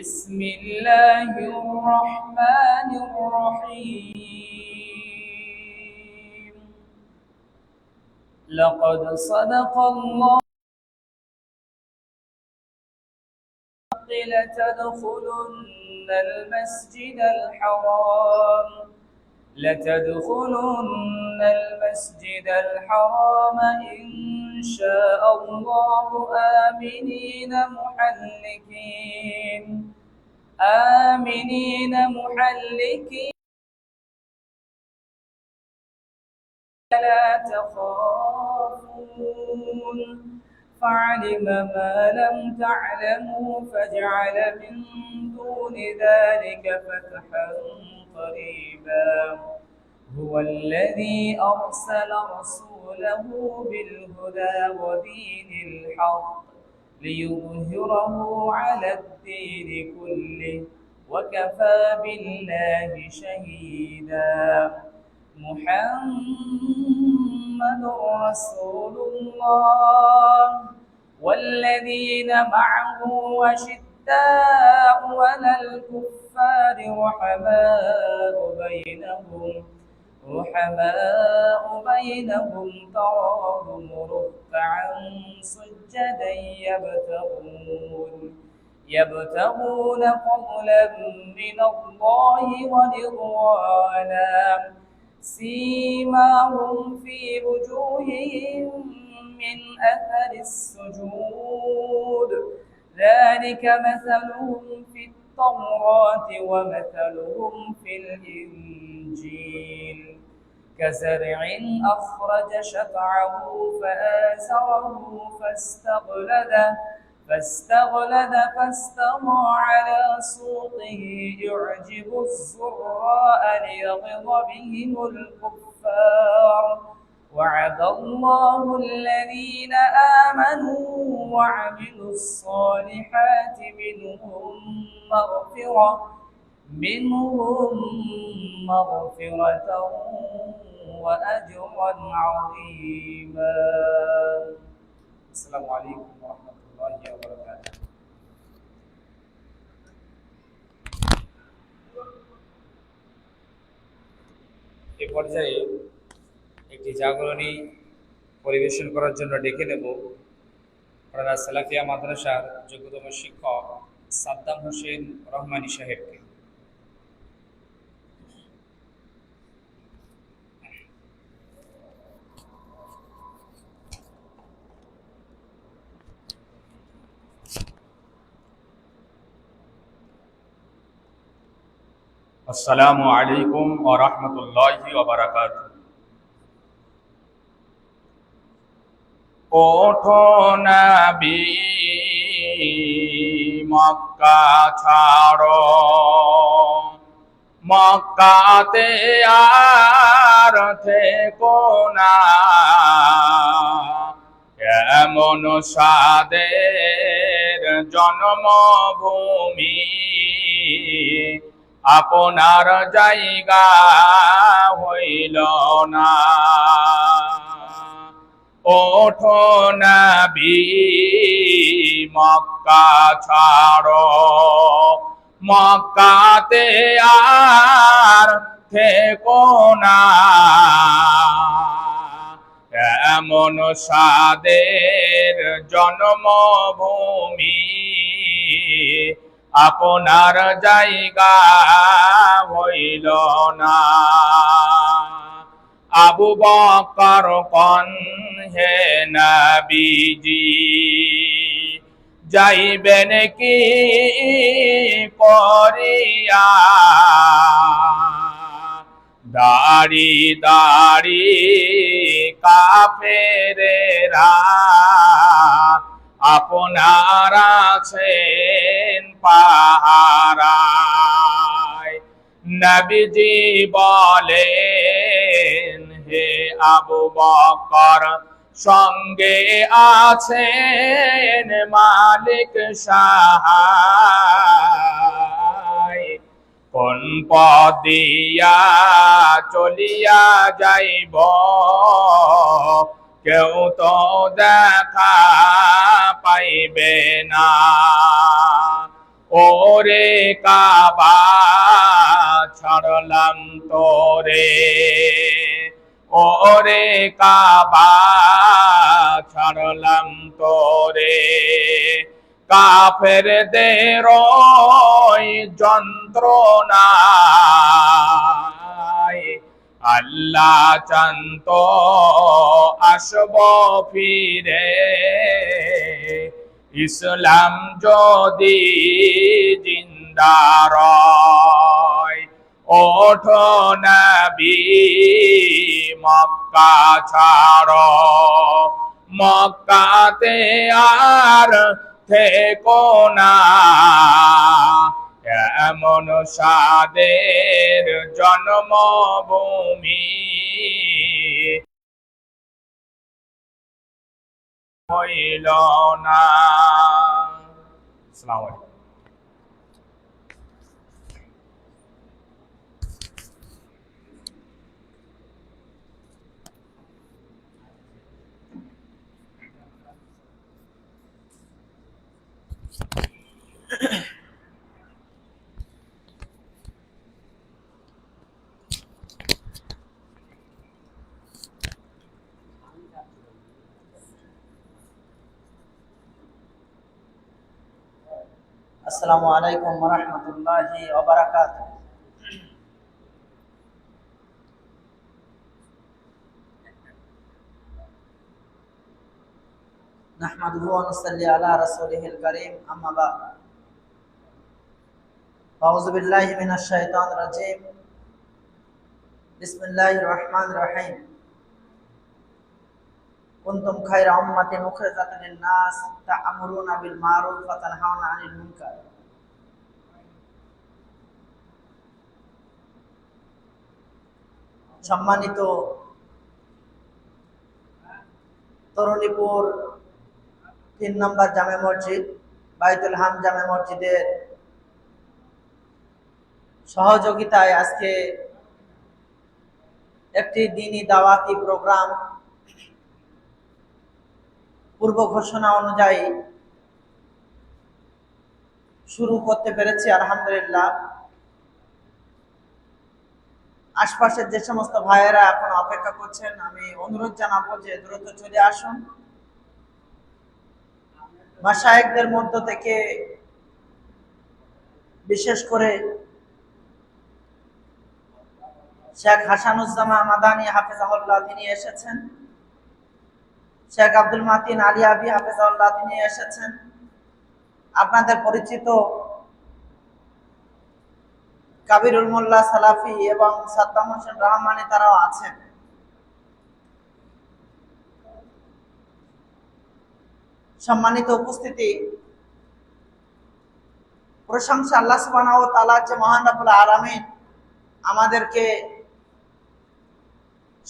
بسم الله الرحمن الرحيم. لقد صدق الله. لتدخلن المسجد الحرام. لتدخلن المسجد الحرام إن شاء الله. آمنين محلقين. آمنين محلقين. لا تخافون. فعلم ما لم تعلموا فجعل من دون ذلك فتحا قريبا. هو الذي أرسل رسوله بالهدى ودين الحق ليظهره على الدين كله وكفى بالله شهيدا. محمد رسول الله. والذين معه وشداء على الكفار رحماء بينهم. رحماء بينهم تراهم ركعا سجدا يبتغون يبتغون فضلا من الله ورضوانا سيماهم في وجوههم من أثر السجود ذلك مثلهم في التوراة ومثلهم في الإنجيل كزرع أخرج شطعه فآزره فاستغلده فاستغلد فاستوى على سوقه. يعجب الزراء ليغض بهم الكفار. وعد الله الذين آمنوا وعملوا الصالحات منهم مغفرة منهم مغفرة وأجرا عظيما السلام عليكم ورحمة الله وبركاته এ পর্যায়ে একটি জাগরণী পরিবেশন করার জন্য ডেকে নেব রানা সালাফিয়া মাদ্রাসার যোগ্যতম শিক্ষক সাদ্দাম হোসেন রহমানী সাহেবকে আসসালামু আলাইকুম ও রহমতুল্লাহি ওঠো নবী, মক্কা ছাড়ো। মক্কাতে আর থেকো না। এমন সাদের জন্মভূমি। আপনার জায়গা হইল না। ওঠো নবী, মক্কা ছাড়ো। মক্কাতে আর থেকো না। এমন সাদের জন্মভূমি আপনার জায়গা হইল না। আবু বকর কন, হে নবীজি, যাইবেন কি করিয়া? দাড়ি দাড়ি কাফেরেরা, আপনার আছেন পাহারায়। নবীজি বলেন, হে আবু বকর, সঙ্গে আছেন মালিক সাহায়। কোন পদ দিয়া চলিয়া যাইব, কেউ তো দেখা পাইবে না। ওরে কাবা, ছাড়লাম তোরে। ওরে কাবা, ছাড়লাম তোরে। কাফেরদের ওই যন্ত্রণায় আল্লাহ চান্ত আসব ফিরে। ইসলাম যদি জিন্দার ওঠো নবী মক্কা ছাড়ো। মক্কাতে আর থেকো না। এমন সাদের জন্মভূমি হইল না। আসসালামু আলাইকুম। আসসালামু আলাইকুম রহমতুল্লাহি ওবারাকাত نحمده ونصلي على رسوله الكريم أما بعد أعوذ بالله من الشيطان الرجيم بسم الله الرحمن الرحيم كنتم خير أمة أخرجت للناس تأمرون بالمعروف وتنهون عن المنكر সম্মানিত তরুণীপুর তিন নম্বর জামে মসজিদ, বাইতুল হাম জামে মসজিদের সহযোগিতায় আজকে একটি দিনই দাওয়াতি প্রোগ্রাম পূর্ব ঘোষণা অনুযায়ী শুরু করতে পেরেছি, আলহামদুলিল্লাহ। আশপাশের যে সমস্ত ভাইয়েরা এখন অপেক্ষা করছেন, আমি অনুরোধ জানাব যে দ্রুত চলে আসুন। মাসায়েকদের মধ্য থেকে বিশেষ করে শেখ হাসানুজ্জামা মাদানী, হাফেজাহুল্লাহ, তিনি এসেছেন। শেখ আব্দুল মাতিন আলী আবি হাফেজাউল্লাহ তিনি এসেছেন। আপনাদের পরিচিত কাবিরুল মোল্লা, সালাফি এবং সাদ্দাম হোসেন রহমানি তারাও আছেন। সম্মানিত উপস্থিতি, প্রশংসা আল্লাহ সুবহানাহু ওয়া তাআলার যে মহান রব্বুল আলামিন আমাদেরকে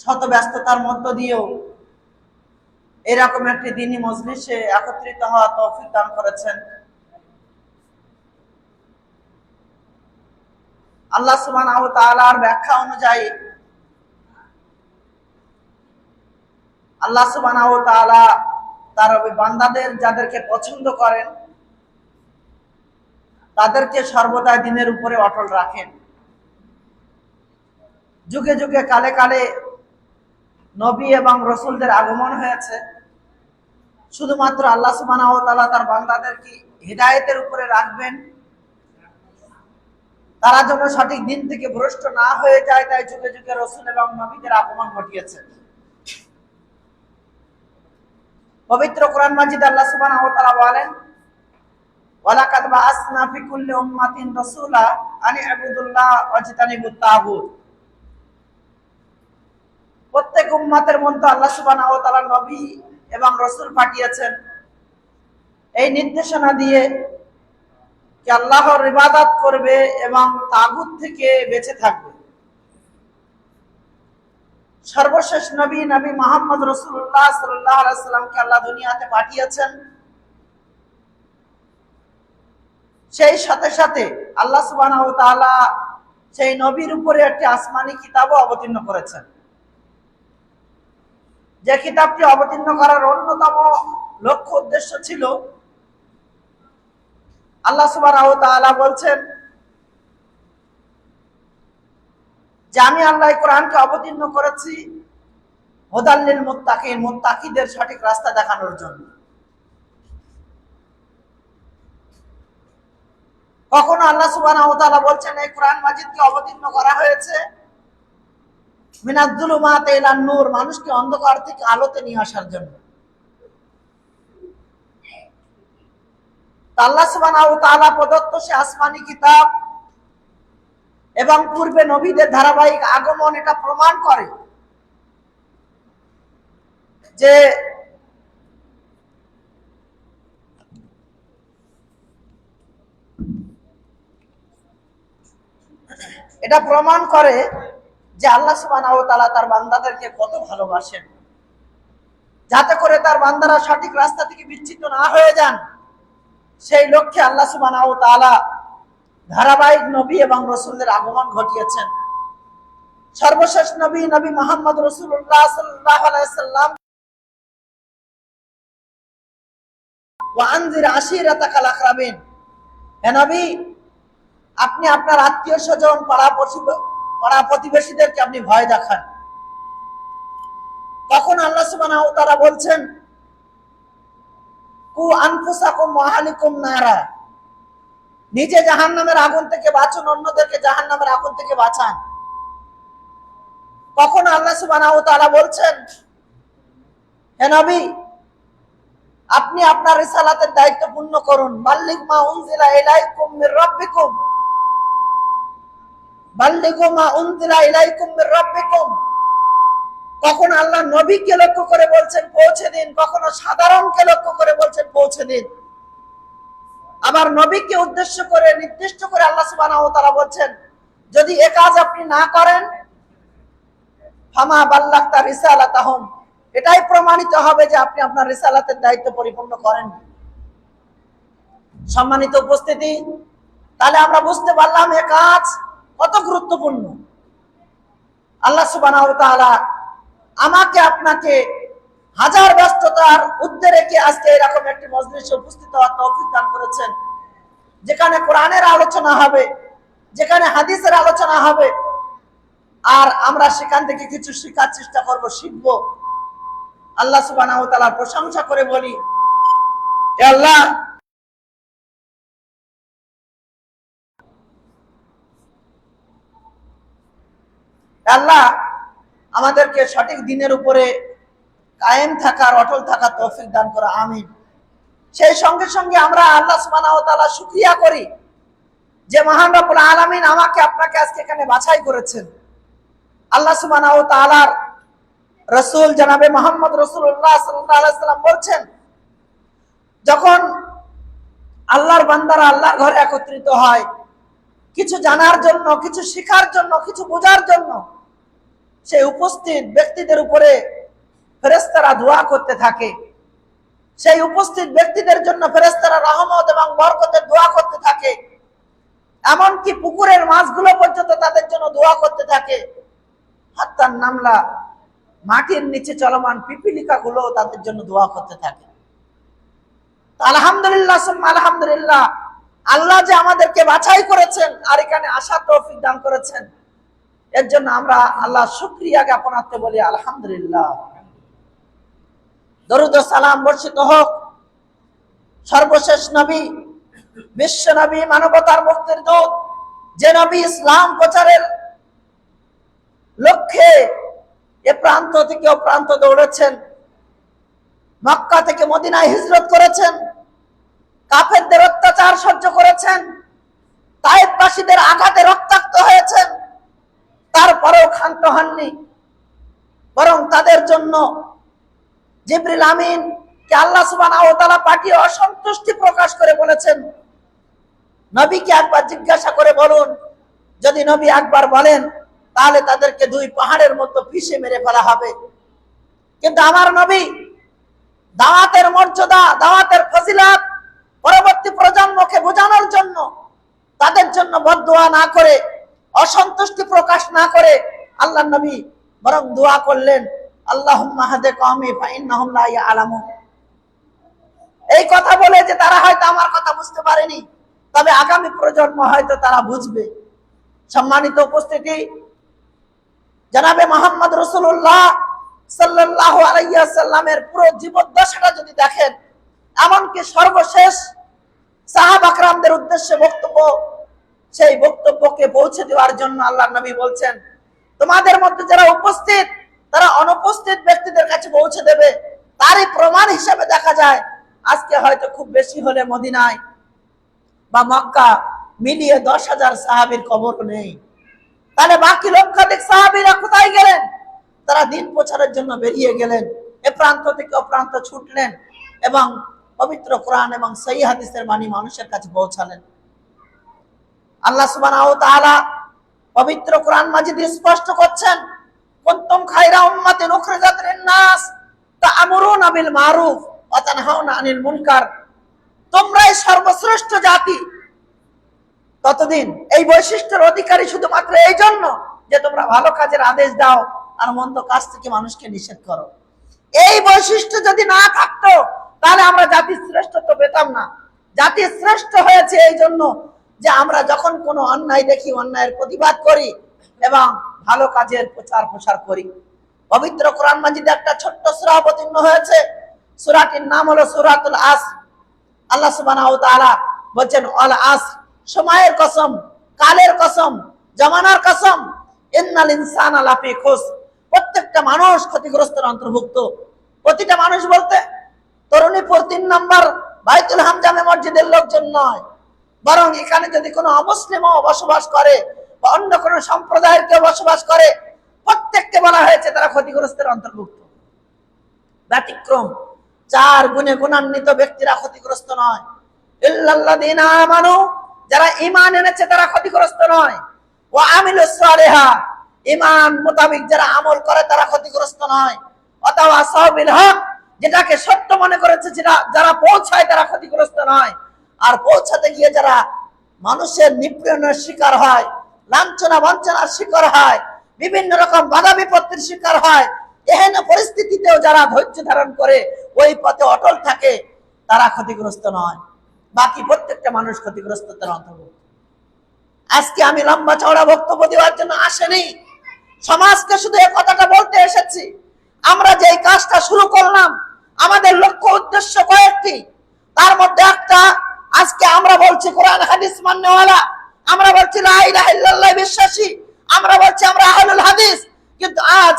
শত ব্যস্ততার মধ্য দিয়েও এরকম একটি দিনী মজলিসে একত্রিত হওয়া তৌফিক দান করেছেন। আল্লাহ তাআলার ব্যাখ্যা অনুযায়ী আল্লাহ সুবহানাহু তাআলা তার বান্দাদের যাদেরকে পছন্দ করেন, তাদেরকে সর্বদা দিনের উপরে অটল রাখেন। যুগে যুগে কালে কালে নবী এবং রসুলদের আগমন হয়েছে। শুধুমাত্র আল্লাহ তাআলা তার বান্দাদেরকে হৃদায়তের উপরে রাখবেন তারা যেন সঠিক দিন থেকে ভ্রষ্ট না হয়ে যায়, তাই যুগে যুগে রসুল এবং নবীদের আগমন ঘটিয়েছে। পবিত্র কোরআন মাজিদ আল্লাহ তাআলা বলেন প্রত্যেক উম্মাতের মধ্যে আল্লাহ নবী এবং রাসূল পাঠিয়েছেন। এই নির্দেশনা দিয়ে কি আল্লাহর ইবাদত করবে এবং তাগুত থেকে বেঁচে থাকবে। সর্বশেষ নবী নবী মোহাম্মদ রসুল্লাহ সাল্লাহ আলাইসাল্লামকে আল্লাহ দুনিয়াতে পাঠিয়েছেন। সেই সাথে সাথে আল্লাহ সুবাহ সেই নবীর উপরে একটি আসমানি কিতাবও অবতীর্ণ করেছেন। যে কিতাবটি অবতীর্ণ করার অন্যতম লক্ষ্য উদ্দেশ্য ছিল আল্লাহ তাআলা বলছেন যে আমি আল্লাহ কোরআনকে অবতীর্ণ করেছি হোদাল্লিল মুত্তাকিন, মোত্তাকিদের সঠিক রাস্তা দেখানোর জন্য। কখনো আল্লাহ তাআলা বলছেন, এই কোরআন মাজিদকে অবতীর্ণ করা হয়েছে মিনাজ্জুলুমাত ইলান নূর মানুষকে অন্ধকার থেকে আলোতে নিয়ে আসার জন্য। প্রদত্ত সে আসমানি কিতাব এবং পূর্বে নবীদের ধারাবাহিক আগমন এটা প্রমাণ করে যে এটা প্রমাণ করে যে আল্লাহ তাআলা তার বান্দাদেরকে কত ভালোবাসেন। যাতে করে তার বান্দারা সঠিক রাস্তা থেকে বিচ্ছিন্ন না হয়ে যান। সেই লক্ষ্যে আল্লাহ সুবহানাহু ওয়া তাআলা ধারাবাহিক নবী এবং রসুলদের আগমন ঘটিয়েছেন। সর্বশেষ নবী নবী মোহাম্মদ রসুল্লাহ আপনি আপনার আত্মীয় স্বজন, পাড়া প্রতিবেশীদেরকে আপনি ভয় দেখান। তখন আল্লাহ ওয়া তাআলা বলছেন নিজে জাহান্নামের আগুন থেকে বাঁচুন, অন্যদেরকে জাহান্নামের আগুন থেকে বাঁচান। কখন আল্লাহ সুবহানাহু তাআলা বলছেন, হে নবী, আপনি আপনার রিসালাতের দায়িত্ব পূর্ণ করুন। বাল্লিগ মা উনজিলা ইলাইকুম মির রাব্বিকুম। বাল্লিগু মা উনজিলা ইলাইকুম মির রাব্বিকুম। কখন আল্লাহ নবীকে লক্ষ্য করে বলছেন, পৌঁছে দিন। কখনো সাধারণকে লক্ষ্য করে বলছেন, পৌঁছে দিন। আবার নবীকে উদ্দেশ্য করে, নির্দিষ্ট করে আল্লাহ ওয়া তাআলা বলছেন, যদি এ কাজ আপনি না করেন, ফামা বাল্লাগতা রিসালাতাহুম। এটাই প্রমাণিত হবে যে আপনি আপনার রিসালাতের দায়িত্ব পরিপূর্ণ করেন। সম্মানিত উপস্থিতি, তাহলে আমরা বুঝতে পারলাম এ কাজ কত গুরুত্বপূর্ণ। আল্লাহ তাআলা আমাকে আপনাকে হাজার ব্যস্ততার উদ্দে রেখে আজকে এরকম একটি মজলিসে উপস্থিত হওয়ার তৌফিক দান করেছেন। যেখানে কোরআনের আলোচনা হবে, যেখানে হাদিসের আলোচনা হবে, আর আমরা সেখান থেকে কিছু শেখার চেষ্টা করব, শিখব। আল্লাহ ওয়া প্রশংসা করে বলি আল্লাহ আল্লাহ আমাদেরকে সঠিক দিনের উপরে কায়েম থাকার, অটল থাকার তৌফিক দান করা, আমিন। সেই সঙ্গে সঙ্গে আমরা আল্লাহ তাআলা শুকরিয়া করি যে মহান রব্বুল আলামিন আমাকে আপনাকে আজকে এখানে বাছাই করেছেন। আল্লাহ সুবহানাহু ওয়া তাআলার রাসূল জনাবে মোহাম্মদ আলাইহি সাল্লাম বলছেন, যখন আল্লাহর বান্দারা আল্লাহর ঘরে একত্রিত হয়, কিছু জানার জন্য, কিছু শেখার জন্য, কিছু বোঝার জন্য সেই উপস্থিত ব্যক্তিদের উপরে ফেরেস্তারা দোয়া করতে থাকে। সেই উপস্থিত ব্যক্তিদের জন্য ফেরেস্তারা রহমত এবং বরকতের দোয়া করতে থাকে। এমনকি পুকুরের মাছগুলো পর্যন্ত তাদের জন্য দোয়া করতে থাকে। হাত্তার নামলা, মাটির নিচে চলমান পিপিলিকা গুলো তাদের জন্য দোয়া করতে থাকে। আলহামদুলিল্লাহ আলহামদুলিল্লাহ, আল্লাহ যে আমাদেরকে বাছাই করেছেন, আর এখানে আশা তৌফিক দান করেছেন। এর জন্য আমরা আল্লাহ শুক্রিয়া জ্ঞাপন জ্ঞাপনার্থে বলি, আলহামদুলিল্লাহ। দরুদ সালাম বর্ষিত হোক। সর্বশেষ নবী, বিশ্ব নবী, মানবতার মুক্তির দূত, যে নবী ইসলাম প্রচারের লক্ষ্যে এ প্রান্ত থেকে ও প্রান্ত দৌড়েছেন, মক্কা থেকে মদিনায় হিজরত করেছেন, কাফেরদের অত্যাচার সহ্য করেছেন, তায়েববাসীদের আঘাতে রক্তাক্ত হয়েছেন তারপরেও ক্ষান্ত হননি। বরং তাদের জন্য জিবরিল আমিন কে আল্লাহ সুবহানাহু ওয়া তাআলা পাঠিয়ে অসন্তুষ্টি প্রকাশ করে বলেছেন। নবীকে একবার জিজ্ঞাসা করে বলুন, যদি নবী একবার বলেন, তাহলে তাদেরকে দুই পাহাড়ের মতো পিষে মেরে ফেলা হবে। কিন্তু আমার নবী দাওয়াতের মর্যাদা, দাওয়াতের ফজিলাত পরবর্তী প্রজন্মকে বোঝানোর জন্য তাদের জন্য বদদোয়া না করে অসন্তুষ্টি প্রকাশ না করে আল্লাহ নবী বরং দোয়া করলেন আল্লাহ এই কথা বলে যে তারা হয়তো আমার কথা বুঝতে পারেনি, তবে আগামী প্রজন্ম হয়তো তারা বুঝবে। সম্মানিত উপস্থিতি, জানাবে মোহাম্মদ রসুল্লাহ সাল্লাহ আলাইসাল্লামের পুরো জীবদ্দশাটা যদি দেখেন, এমনকি সর্বশেষ সাহাব আকরামদের উদ্দেশ্যে বক্তব্য সেই বক্তব্যকে পৌঁছে দেওয়ার জন্য আল্লাহ নবী বলছেন, তোমাদের মধ্যে যারা উপস্থিত, তারা অনুপস্থিত ব্যক্তিদের কাছে পৌঁছে দেবে। তারই প্রমাণ হিসেবে দেখা যায়, আজকে হয়তো খুব বেশি হলে মদিনায় বা মক্কা মিলিয়ে দশ হাজার সাহাবির কবর নেই। তাহলে বাকি লক্ষাধিক সাহাবিরা কোথায় গেলেন? তারা দিন প্রচারের জন্য বেরিয়ে গেলেন, এ প্রান্ত থেকে ও প্রান্ত ছুটলেন এবং পবিত্র কোরআন এবং সেই হাদিসের বাণী মানুষের কাছে পৌঁছালেন। আল্লাহ সুবহানাহু ওয়া তাআলা পবিত্র কোরআন মাজিদ স্পষ্ট করছেন, কুনতুম খায়রা উম্মাতিন উখরিজাত লিন-নাস তা'মুরুনা বিল মারুফ ওয়া তানহাউনা আনিল মুনকার। তোমরাই সর্বশ্রেষ্ঠ জাতি। ততদিন এই বৈশিষ্ট্যের অধিকারী শুধুমাত্র এই জন্য যে তোমরা ভালো কাজের আদেশ দাও আর মন্দ কাজ থেকে মানুষকে নিষেধ করো। এই বৈশিষ্ট্য যদি না থাকতো, তাহলে আমরা জাতির শ্রেষ্ঠত্ব পেতাম না। জাতির শ্রেষ্ঠ হয়েছে এই জন্য যে আমরা যখন কোনো অন্যায় দেখি, অন্যায়ের প্রতিবাদ করি এবং ভালো কাজের প্রচার প্রসার করি। পবিত্র কোরআন মাজিদে একটা ছোট্ট সূরা অবতীর্ণ হয়েছে। সুরাটির নাম হলো সূরাতুল আস। আল্লাহ ওয়া বলছেন, অল আস, সময়ের কসম, কালের কসম, জমানার কসম। ইন্নাল ইনসানা লাফি খুস। প্রত্যেকটা মানুষ ক্ষতিগ্রস্তের অন্তর্ভুক্ত। প্রতিটা মানুষ বলতে তরুণীপুর তিন নম্বর, বাইতুল হামজামে মসজিদের লোকজন নয়। বরং এখানে যদি কোনো অমুসলিমও বসবাস করে বা অন্য কোনো সম্প্রদায়ের কেউ বসবাস করে, প্রত্যেককে বলা হয়েছে তারা ক্ষতিগ্রস্তের অন্তর্ভুক্ত। ব্যতিক্রম। চার গুণে গুণান্বিত ব্যক্তিরা ক্ষতিগ্রস্ত নয়। আমানু, যারা ঈমান এনেছে তারা ক্ষতিগ্রস্ত নয়। ওয়া আমিলুস সালিহা, ঈমান মোতাবেক যারা আমল করে তারা ক্ষতিগ্রস্ত নয়। অথবা সাবিল হক, যেটাকে সত্য মনে করেছে যারা পৌঁছায় তারা ক্ষতিগ্রস্ত নয়। আর পৌঁছাতে গিয়ে যারা মানুষের নিপীড়নের শিকার হয়, লাঞ্ছনা বঞ্চনার শিকার হয়, বিভিন্ন রকম বাধা বিপত্তির শিকার হয়, এহেন পরিস্থিতিতেও যারা ধৈর্য ধারণ করে ওই পথে অটল থাকে, তারা ক্ষতিগ্রস্ত নয়। বাকি প্রত্যেকটা মানুষ ক্ষতিগ্রস্ত আজকে আমি লম্বা চওড়া বক্তব্য দেওয়ার জন্য আসেনি। সমাজকে শুধু এই কথাটা বলতে এসেছি। আমরা যে কাজটা শুরু করলাম, আমাদের লক্ষ্য উদ্দেশ্য কয়েকটি। তার মধ্যে একটা আজকে আমরা বলছি কোরআন, হাদিস মান্যওয়ালা। আমরা বলছি লা ইলাহা বিশ্বাসী। আমরা বলছি আমরা আহলুল হাদিস। কিন্তু আজ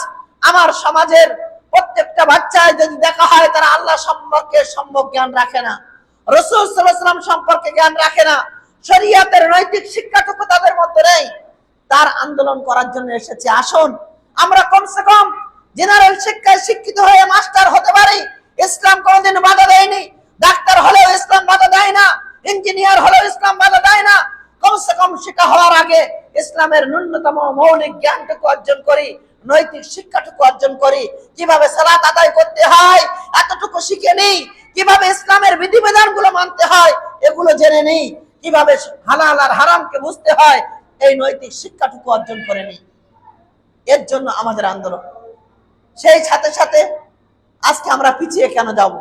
আমার সমাজের প্রত্যেকটা বাচ্চায় যদি দেখা হয়, তারা আল্লাহ সম্পর্কে সম্যক জ্ঞান রাখে না। রসুল সাল্লাম সম্পর্কে জ্ঞান রাখে না। শরিয়াতের নৈতিক শিক্ষাটুকু তাদের মধ্যে নেই। তার আন্দোলন করার জন্য এসেছে, আসুন। আমরা কমসে কম জেনারেল শিক্ষায় শিক্ষিত হয়ে মাস্টার হতে পারি। ইসলাম কোনোদিন বাধা দেয়নি। ডাক্তার হলেও ইসলাম বাধা দেয় না। ইঞ্জিনিয়ার হলেও ইসলাম বাধা দেয় না। কমসে কম শিক্ষা হওয়ার আগে ইসলামের ন্যূনতম মৌলিক জ্ঞানটুকু অর্জন করি, নৈতিক শিক্ষাটুকু অর্জন করি। কীভাবে সালাত আদায় করতে হয়, এতটুকু শিখে নেই। কীভাবে ইসলামের বিধিবিধানগুলো মানতে হয়, এগুলো জেনে নেই। কীভাবে হালাল আর হারামকে বুঝতে হয়, এই নৈতিক শিক্ষাটুকু অর্জন করে নেই। এর জন্য আমাদের আন্দোলন। সেই সাথে সাথে আজকে আমরা পিছিয়ে কেন যাব?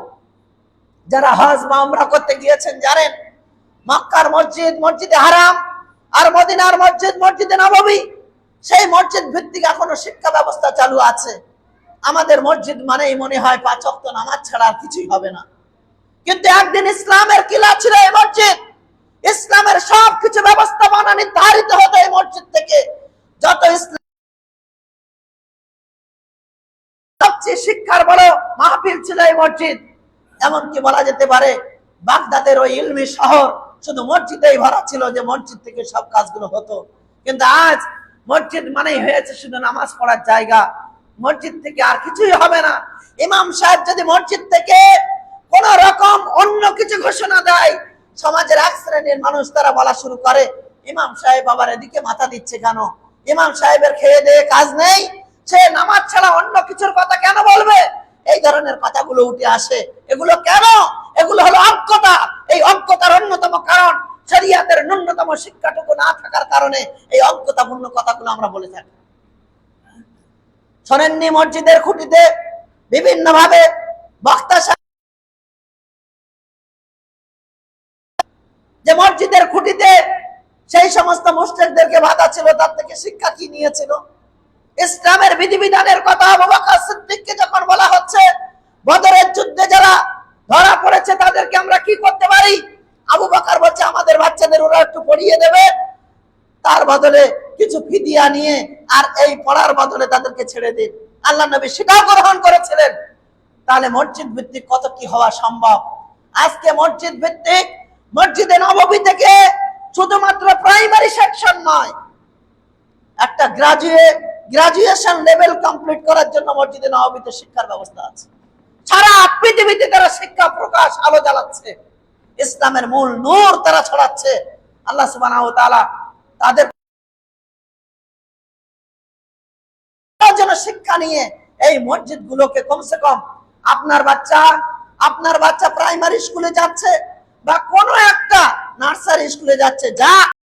যারা হজ বা আমরা করতে গিয়েছেন জানেন মক্কার মসজিদ, মসজিদে হারাম আর মদিনার মসজিদ, মসজিদে নববী সেই মসজিদ ভিত্তিক এখনও শিক্ষা ব্যবস্থা চালু আছে। আমাদের মসজিদ মানেই মনে হয় পাঁচ ওয়াক্ত নামাজ ছাড়া আর কিছুই হবে না। কিন্তু একদিন ইসলামের কিলা ছিল এই মসজিদ। ইসলামের সব কিছু ব্যবস্থাপনা নির্ধারিত হতো এই মসজিদ থেকে। যত ইসলাম সবচেয়ে শিক্ষার বড় মাহফিল ছিল এই মসজিদ। এমনকি বলা যেতে পারে, বাগদাদের ওই ইলমি শহর শুধু মসজিদেই ভরা ছিল যে মসজিদ থেকে সব কাজগুলো হতো। কিন্তু আজ মসজিদ মানেই হয়েছে শুধু নামাজ পড়ার জায়গা। মসজিদ থেকে আর কিছুই হবে না। ইমাম সাহেব যদি মসজিদ থেকে কোন রকম অন্য কিছু ঘোষণা দেয়, সমাজের এক শ্রেণির মানুষ তারা বলা শুরু করে, ইমাম সাহেব আবার এদিকে মাথা দিচ্ছে কেন? ইমাম সাহেবের খেয়ে দিয়ে কাজ নেই? সে নামাজ ছাড়া অন্য কিছুর কথা কেন বলবে? এই ধরনের কথাগুলো উঠে আসে। এগুলো কেন? এগুলো হলো অন্যতম কারণ, শরিয়াতের ন্যূনতম শিক্ষাটুকু না থাকার কারণে এই অজ্ঞতাপূর্ণ কথাগুলো আমরা বলে থাকি। শোনেননি মসজিদের খুঁটিতে বিভিন্ন ভাবে বক্তা যে মসজিদের খুঁটিতে সেই সমস্ত মুসলিমদেরকে বাধা ছিল, তার থেকে শিক্ষা কি নিয়েছিল? ইসলামের বিধিবিধানের কথা যখন বলা হচ্ছে, বদরের যুদ্ধে যারা ধরা পড়েছে, তাদেরকে আমরা কি করতে পারি? আবু বকর বলছে, আমাদের বাচ্চাদের ওরা একটু পড়িয়ে দেবে। তার বদলে কিছু ফিদিয়া নিয়ে আর এই পড়ার বদলে তাদেরকে ছেড়ে দিন। আল্লাহ নবী সেটাও গ্রহণ করেছিলেন। তাহলে মসজিদ ভিত্তিক কত কি হওয়া সম্ভব? আজকে মসজিদ ভিত্তিক মসজিদে নববী থেকে শুধুমাত্র প্রাইমারি সেকশন নয়, একটা গ্রাজুয়েট গ্রাজুয়েশন লেভেল কমপ্লিট করার জন্য মসজিদে নববীতে শিক্ষার ব্যবস্থা আছে। সারা পৃথিবীতে তারা শিক্ষা প্রকাশ আলো জ্বালাচ্ছে। ইসলামের মূল নূর তারা ছড়াচ্ছে। আল্লাহ সুবাহ তাদের যেন শিক্ষা নিয়ে এই মসজিদ গুলোকে কমসে কম আপনার বাচ্চা আপনার বাচ্চা প্রাইমারি স্কুলে যাচ্ছে বা কোনো একটা নার্সারি স্কুলে যাচ্ছে, যা